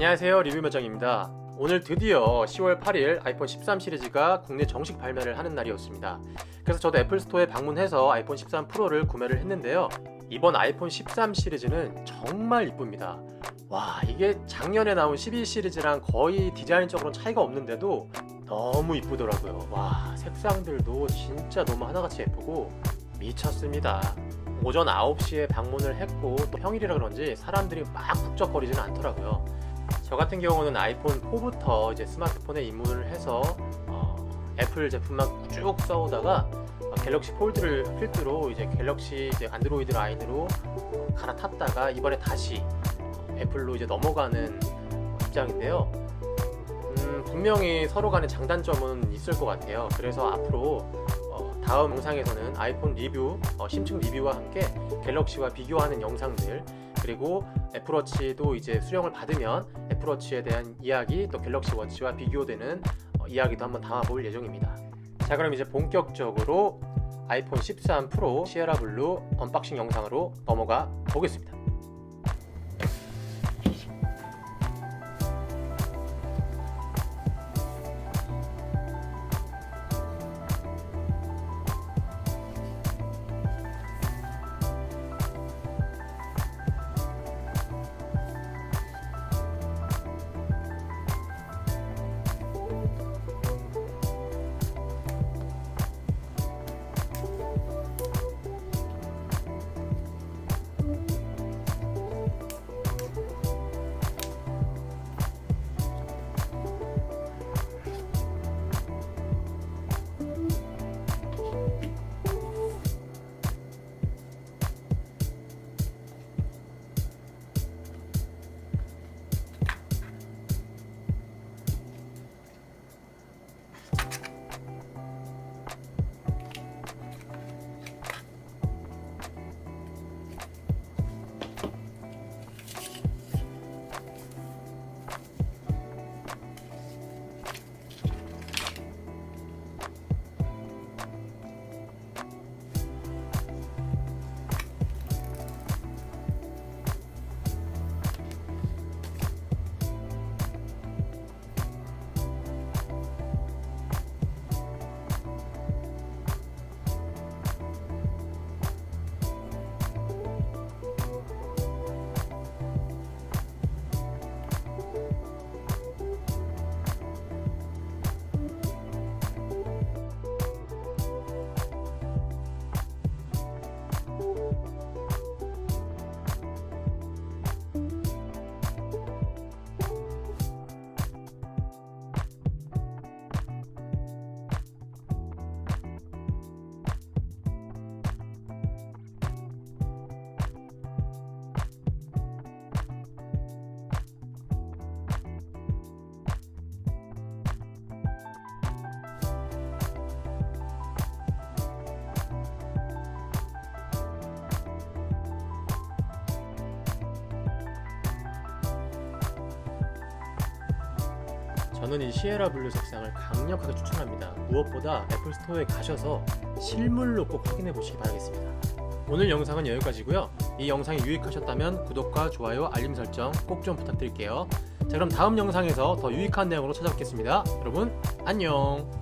안녕하세요 리뷰 매장입니다. 오늘 드디어 10월 8일 아이폰 13 시리즈가 국내 정식 발매를 하는 날이었습니다. 그래서 저도 애플스토어에 방문해서 아이폰 13 프로를 구매를 했는데요. 이번 아이폰 13 시리즈는 정말 이쁩니다. 와 이게 작년에 나온 12 시리즈랑 거의 디자인적으로는 차이가 없는데도 너무 이쁘더라고요. 와 색상들도 진짜 너무 하나같이 예쁘고 미쳤습니다. 오전 9시에 방문을 했고 또 평일이라 그런지 사람들이 막 북적거리지는 않더라고요. 저 같은 경우는 아이폰 4부터 이제 스마트폰에 입문을 해서 어, 애플 제품만 쭉 써오다가 어, 갤럭시 폴드를 필두로 이제 갤럭시 이제 안드로이드 라인으로 어, 갈아탔다가 이번에 다시 어, 애플로 이제 넘어가는 어, 입장인데요. 음, 분명히 서로 간의 장단점은 있을 것 같아요. 그래서 앞으로 어, 다음 영상에서는 아이폰 리뷰, 어, 심층 리뷰와 함께 갤럭시와 비교하는 영상들 그리고 애플워치도 이제 수령을 받으면 애플워치에 대한 이야기 또 갤럭시 워치와 비교되는 어, 이야기도 한번 담아볼 예정입니다. 자 그럼 이제 본격적으로 아이폰 13 프로 시에라 블루 언박싱 영상으로 넘어가 보겠습니다. 저는 이 시에라 블루 색상을 강력하게 추천합니다. 무엇보다 애플 스토어에 가셔서 실물로 꼭 확인해 보시기 바라겠습니다. 오늘 영상은 여기까지고요. 이 영상이 유익하셨다면 구독과 좋아요, 알림 설정 꼭 좀 부탁드릴게요. 자, 그럼 다음 영상에서 더 유익한 내용으로 찾아뵙겠습니다. 여러분, 안녕!